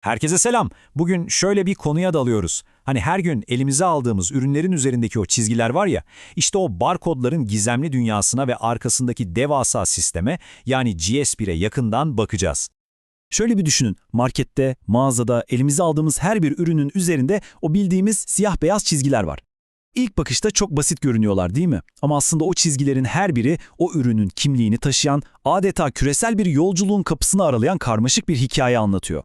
Herkese selam. Bugün şöyle bir konuya dalıyoruz. Hani her gün elimize aldığımız ürünlerin üzerindeki o çizgiler var ya, işte o barkodların gizemli dünyasına ve arkasındaki devasa sisteme yani GS1'e yakından bakacağız. Şöyle bir düşünün, markette, mağazada elimize aldığımız her bir ürünün üzerinde o bildiğimiz siyah beyaz çizgiler var. İlk bakışta çok basit görünüyorlar değil mi? Ama aslında o çizgilerin her biri o ürünün kimliğini taşıyan, adeta küresel bir yolculuğun kapısını aralayan karmaşık bir hikaye anlatıyor.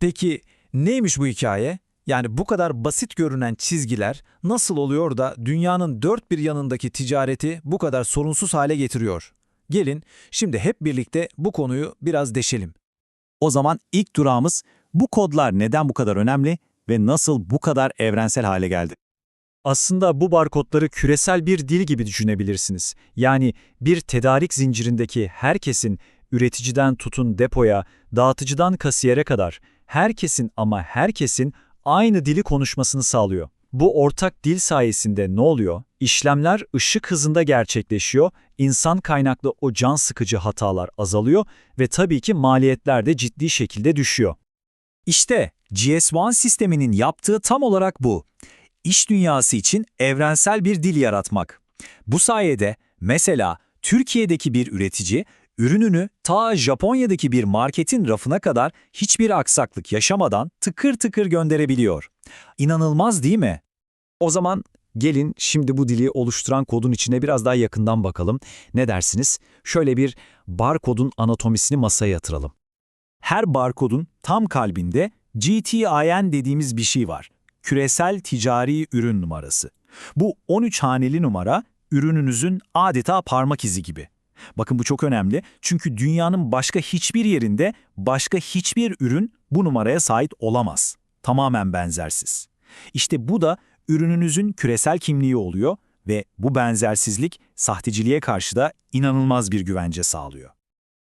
Peki neymiş bu hikaye? Yani bu kadar basit görünen çizgiler nasıl oluyor da dünyanın dört bir yanındaki ticareti bu kadar sorunsuz hale getiriyor? Gelin şimdi hep birlikte bu konuyu biraz deşelim. O zaman ilk durağımız bu kodlar neden bu kadar önemli ve nasıl bu kadar evrensel hale geldi? Aslında bu barkodları küresel bir dil gibi düşünebilirsiniz. Yani bir tedarik zincirindeki herkesin, üreticiden tutun depoya, dağıtıcıdan kasiyere kadar, herkesin ama herkesin aynı dili konuşmasını sağlıyor. Bu ortak dil sayesinde ne oluyor? İşlemler ışık hızında gerçekleşiyor, insan kaynaklı o can sıkıcı hatalar azalıyor ve tabii ki maliyetler de ciddi şekilde düşüyor. İşte GS1 sisteminin yaptığı tam olarak bu. İş dünyası için evrensel bir dil yaratmak. Bu sayede mesela Türkiye'deki bir üretici ürününü ta Japonya'daki bir marketin rafına kadar hiçbir aksaklık yaşamadan tıkır tıkır gönderebiliyor. İnanılmaz değil mi? O zaman gelin şimdi bu dili oluşturan kodun içine biraz daha yakından bakalım. Ne dersiniz? Şöyle bir barkodun anatomisini masaya yatıralım. Her barkodun tam kalbinde GTIN dediğimiz bir şey var. Küresel Ticari Ürün Numarası. Bu 13 haneli numara ürününüzün adeta parmak izi gibi. Bakın bu çok önemli çünkü dünyanın başka hiçbir yerinde başka hiçbir ürün bu numaraya sahip olamaz. Tamamen benzersiz. İşte bu da ürününüzün küresel kimliği oluyor ve bu benzersizlik sahteciliğe karşı da inanılmaz bir güvence sağlıyor.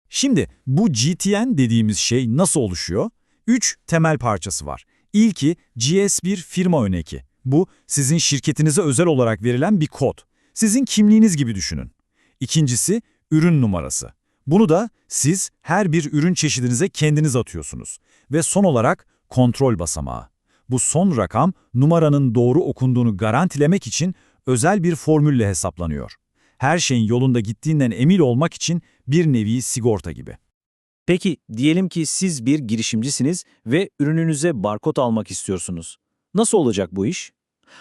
Şimdi bu GTN dediğimiz şey nasıl oluşuyor? Üç temel parçası var. İlki GS1 firma örneki. Bu sizin şirketinize özel olarak verilen bir kod. Sizin kimliğiniz gibi düşünün. İkincisi ürün numarası. Bunu da siz her bir ürün çeşidinize kendiniz atıyorsunuz. Ve son olarak kontrol basamağı. Bu son rakam numaranın doğru okunduğunu garantilemek için özel bir formülle hesaplanıyor. Her şeyin yolunda gittiğinden emin olmak için bir nevi sigorta gibi. Peki diyelim ki siz bir girişimcisiniz ve ürününüze barkod almak istiyorsunuz. Nasıl olacak bu iş?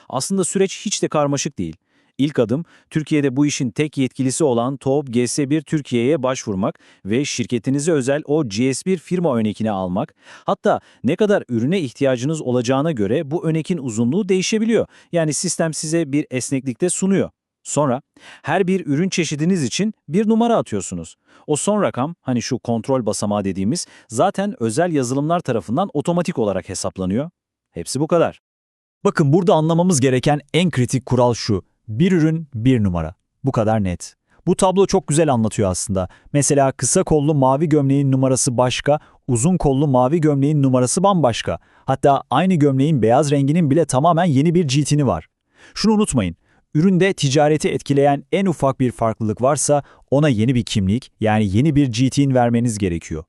Aslında süreç hiç de karmaşık değil. İlk adım Türkiye'de bu işin tek yetkilisi olan TOB GS1 Türkiye'ye başvurmak ve şirketinize özel o GS1 firma örnekini almak. Hatta ne kadar ürüne ihtiyacınız olacağına göre bu örnekin uzunluğu değişebiliyor. Yani sistem size bir esneklikte sunuyor. Sonra her bir ürün çeşidiniz için bir numara atıyorsunuz. O son rakam, hani şu kontrol basamağı dediğimiz, zaten özel yazılımlar tarafından otomatik olarak hesaplanıyor. Hepsi bu kadar. Bakın burada anlamamız gereken en kritik kural şu. Bir ürün, bir numara. Bu kadar net. Bu tablo çok güzel anlatıyor aslında. Mesela kısa kollu mavi gömleğin numarası başka, uzun kollu mavi gömleğin numarası bambaşka. Hatta aynı gömleğin beyaz renginin bile tamamen yeni bir ciltini var. Şunu unutmayın, üründe ticareti etkileyen en ufak bir farklılık varsa ona yeni bir kimlik yani yeni bir GT'in vermeniz gerekiyor.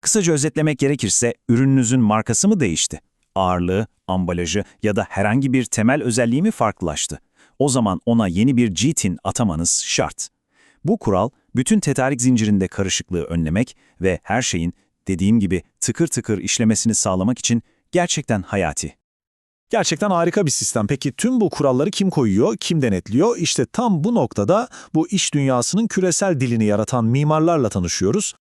Kısaca özetlemek gerekirse ürününüzün markası mı değişti? Ağırlığı, ambalajı ya da herhangi bir temel özelliği mi farklılaştı? O zaman ona yeni bir GT'in atamanız şart. Bu kural bütün tedarik zincirinde karışıklığı önlemek ve her şeyin dediğim gibi tıkır tıkır işlemesini sağlamak için gerçekten hayati. Gerçekten harika bir sistem. Peki tüm bu kuralları kim koyuyor, kim denetliyor? İşte tam bu noktada bu iş dünyasının küresel dilini yaratan mimarlarla tanışıyoruz.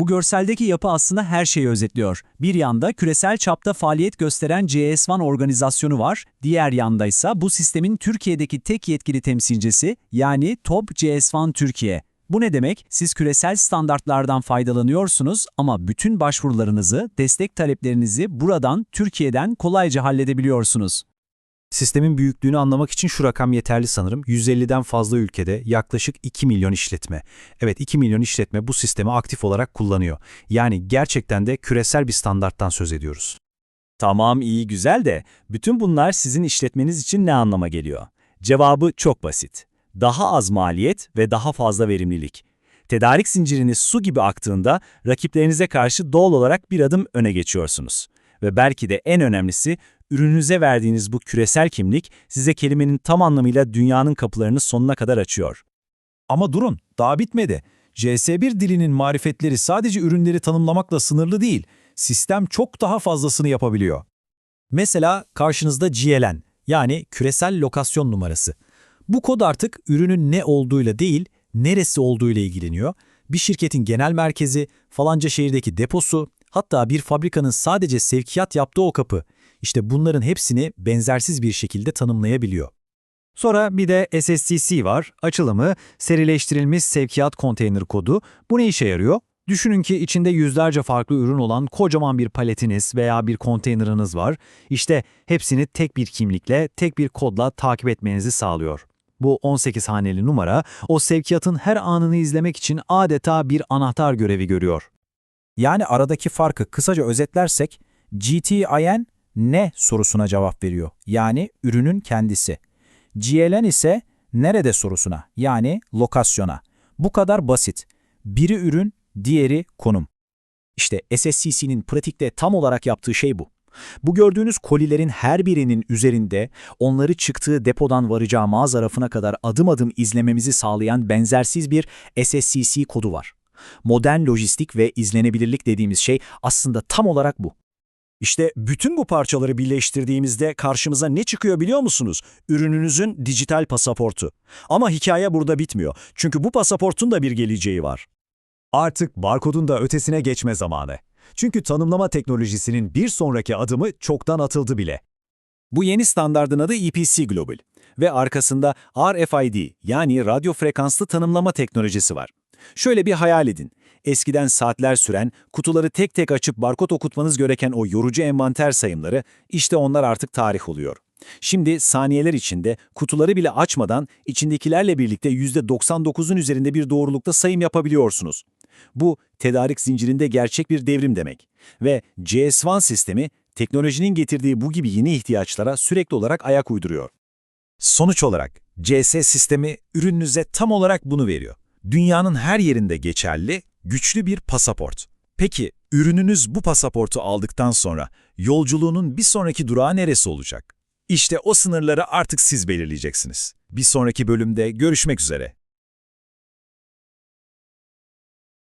Bu görseldeki yapı aslında her şeyi özetliyor. Bir yanda küresel çapta faaliyet gösteren GS1 organizasyonu var, diğer yanda ise bu sistemin Türkiye'deki tek yetkili temsilcisi yani TOP GS1 Türkiye. Bu ne demek? Siz küresel standartlardan faydalanıyorsunuz ama bütün başvurularınızı, destek taleplerinizi buradan, Türkiye'den kolayca halledebiliyorsunuz. Sistemin büyüklüğünü anlamak için şu rakam yeterli sanırım. 150'den fazla ülkede yaklaşık 2 milyon işletme. Evet 2 milyon işletme bu sistemi aktif olarak kullanıyor. Yani gerçekten de küresel bir standarttan söz ediyoruz. Tamam iyi güzel de bütün bunlar sizin işletmeniz için ne anlama geliyor? Cevabı çok basit. Daha az maliyet ve daha fazla verimlilik. Tedarik zinciriniz su gibi aktığında rakiplerinize karşı doğal olarak bir adım öne geçiyorsunuz. Ve belki de en önemlisi, ürününüze verdiğiniz bu küresel kimlik size kelimenin tam anlamıyla dünyanın kapılarını sonuna kadar açıyor. Ama durun, daha bitmedi. CS1 dilinin marifetleri sadece ürünleri tanımlamakla sınırlı değil. Sistem çok daha fazlasını yapabiliyor. Mesela karşınızda GLN yani küresel lokasyon numarası. Bu kod artık ürünün ne olduğuyla değil, neresi olduğuyla ilgileniyor. Bir şirketin genel merkezi, falanca şehirdeki deposu, hatta bir fabrikanın sadece sevkiyat yaptığı o kapı. İşte bunların hepsini benzersiz bir şekilde tanımlayabiliyor. Sonra bir de SSCC var. Açılımı serileştirilmiş sevkiyat konteyner kodu. Bu ne işe yarıyor? Düşünün ki içinde yüzlerce farklı ürün olan kocaman bir paletiniz veya bir konteynerınız var. İşte hepsini tek bir kimlikle, tek bir kodla takip etmenizi sağlıyor. Bu 18 haneli numara o sevkiyatın her anını izlemek için adeta bir anahtar görevi görüyor. Yani aradaki farkı kısaca özetlersek, GTIN ne sorusuna cevap veriyor. Yani ürünün kendisi. GLN ise nerede sorusuna yani lokasyona. Bu kadar basit. Biri ürün, diğeri konum. İşte SSCC'nin pratikte tam olarak yaptığı şey bu. Bu gördüğünüz kolilerin her birinin üzerinde onları çıktığı depodan varacağı mağaza rafına kadar adım adım izlememizi sağlayan benzersiz bir SSCC kodu var. Modern lojistik ve izlenebilirlik dediğimiz şey aslında tam olarak bu. İşte bütün bu parçaları birleştirdiğimizde karşımıza ne çıkıyor biliyor musunuz? Ürününüzün dijital pasaportu. Ama hikaye burada bitmiyor. Çünkü bu pasaportun da bir geleceği var. Artık barkodun da ötesine geçme zamanı. Çünkü tanımlama teknolojisinin bir sonraki adımı çoktan atıldı bile. Bu yeni standardın adı EPC Global ve arkasında RFID yani radyo frekanslı tanımlama teknolojisi var. Şöyle bir hayal edin. Eskiden saatler süren, kutuları tek tek açıp barkod okutmanız gereken o yorucu envanter sayımları, işte onlar artık tarih oluyor. Şimdi saniyeler içinde kutuları bile açmadan içindekilerle birlikte %99'un üzerinde bir doğrulukta sayım yapabiliyorsunuz. Bu tedarik zincirinde gerçek bir devrim demek. Ve GS1 sistemi teknolojinin getirdiği bu gibi yeni ihtiyaçlara sürekli olarak ayak uyduruyor. Sonuç olarak CS sistemi ürününüze tam olarak bunu veriyor. Dünyanın her yerinde geçerli, güçlü bir pasaport. Peki ürününüz bu pasaportu aldıktan sonra yolculuğunun bir sonraki durağı neresi olacak? İşte o sınırları artık siz belirleyeceksiniz. Bir sonraki bölümde görüşmek üzere.